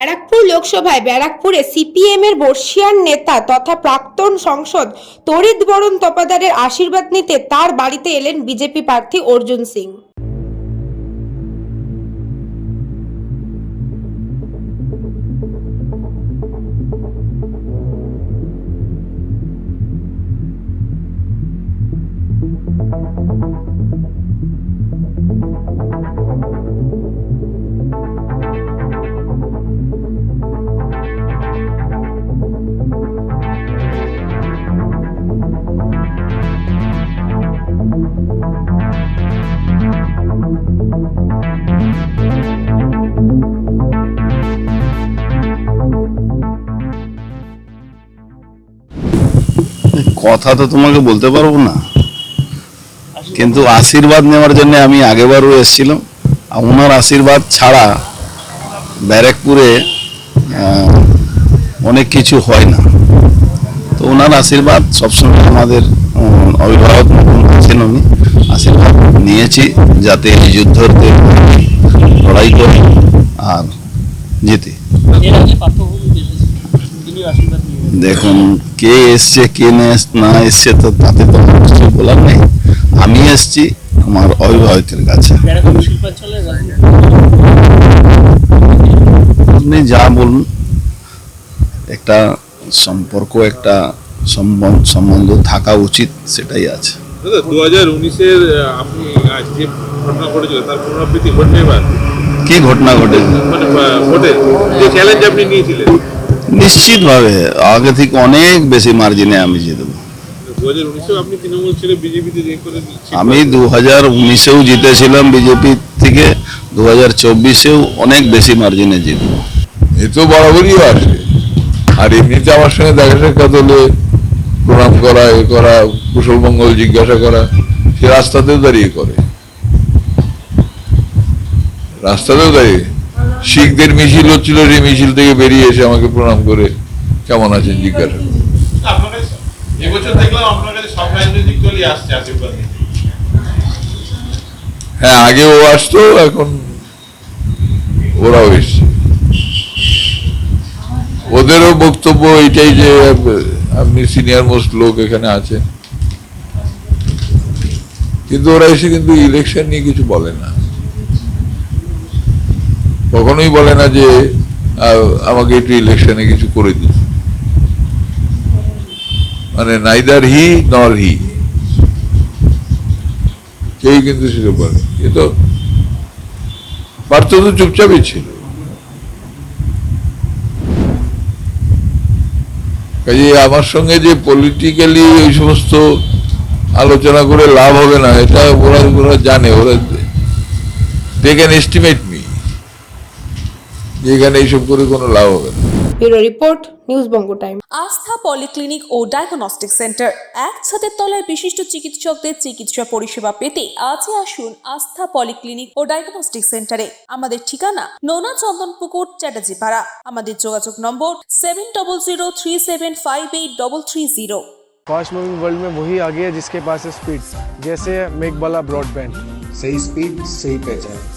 ব্যারাকপুর লোকসভায় ব্যারাকপুরে সিপিএম এর বর্ষিয়ান নেতা তথা প্রাক্তন সংসদ তরিত বরণ তপাদারের আশীর্বাদ নিতে তার বাড়িতে এলেন বিজেপি প্রার্থী অর্জুন সিং। কথা তো তোমাকে বলতে পারব না। কিন্তু আশীর্বাদ নেওয়ার জন্য আমি আগেবারও এসেছিলাম। আর ওনার আশীর্বাদ ছাড়া ব্যারাকপুরে অনেক কিছু হয় না। তো ওনার আশীর্বাদ সবসময় আমাদের অভিভাবক আছেন উনি। আশীর্বাদ নিয়েছি যাতে এই যুদ্ধতে লড়াই করি আর জিতে এর আগে পার্থভূমি এসেছে তিনি আশীর্বাদ নিয়ে গেছেন। দেখুন কে এসছে কে নে- না এসছে তো তাতে তো কিছু বলার নেই। আমি এসছি আমার অভিভাবকের কাছে। আপনি যা বলুন একটা সম্পর্ক একটা সম্বন্ধ সম্বন্ধ থাকা উচিত সেটাই আছে। দু হাজার উনিশের আপনি আজ যে ঘটনা ঘটেছিল তার পুনরাবৃত্তি ঘটবে এবার? কি ঘটনা ঘটেছে? মানে ভোটে যে চ্যালেঞ্জ আপনি নিয়েছিলেন। নিশ্চিতভাবে আগে থেকে অনেক বেশি মার্জিনে আমি ছিলেন। আমি দু হাজার উনিশেও জিতেছিলাম বিজেপি থেকে দু হাজার চব্বিশেও অনেক বেশি মার্জিনে জিতব। এ তো বরাবরই আসে আর এমনিতে আমার সঙ্গে দেখা সাক্ষাৎ হলে প্রণাম করা এ করা কুশল মঙ্গল জিজ্ঞাসা করা সে রাস্তাতেও দাঁড়িয়ে করে। রাস্তাতেও দাঁড়িয়ে শিখদের মিছিল হচ্ছিল সেই মিছিল থেকে বেরিয়ে এসে আমাকে প্রণাম করে কেমন আছেন জিজ্ঞাসা। হ্যাঁ আগে ও আসতো এখন ওরাও এসছে। ওদেরও বক্তব্য এটাই যে আপনি সিনিয়র মোস্ট লোক এখানে আছেন। কিন্তু ওরা এসে কিন্তু ইলেকশন নিয়ে কিছু বলে না। কখনোই বলে না যে আমাকে একটু ইলেকশনে কিছু করে দিন। মানে নাইদার হি নর হি কেউ কিন্তু সেটা বলে। কিন্তু পার্থ তো চুপচাপই ছিল। কাজে আমার সঙ্গে যে পলিটিক্যালি ওই সমস্ত আলোচনা করে লাভ হবে না, এটা ওরা ওরা জানে। ওরা দে ক্যান এস্টিমেট মি যে এখানে এইসব করে কোনো লাভ হবে না bureau report news Banga time Astha polyclinic ও ডায়াগনস্টিক সেন্টার এক ছাদের তলায় বিশিষ্ট চিকিৎসকদের চিকিৎসা পরিষেবা পেতে আজই আসুন আস্থা পলিক্লিনিক ও ডায়াগনস্টিক সেন্টারে আমাদের ঠিকানা নোনা চন্দনপুকুর চ্যাটার্জি পাড়া আমাদের যোগাযোগ number seven double zero three seven five eight double three zero fast moving world में वही आगे है जिसके पास है स्पीड जैसे मेक वाला ब्रॉडबैंड सही स्पीड सही पहचान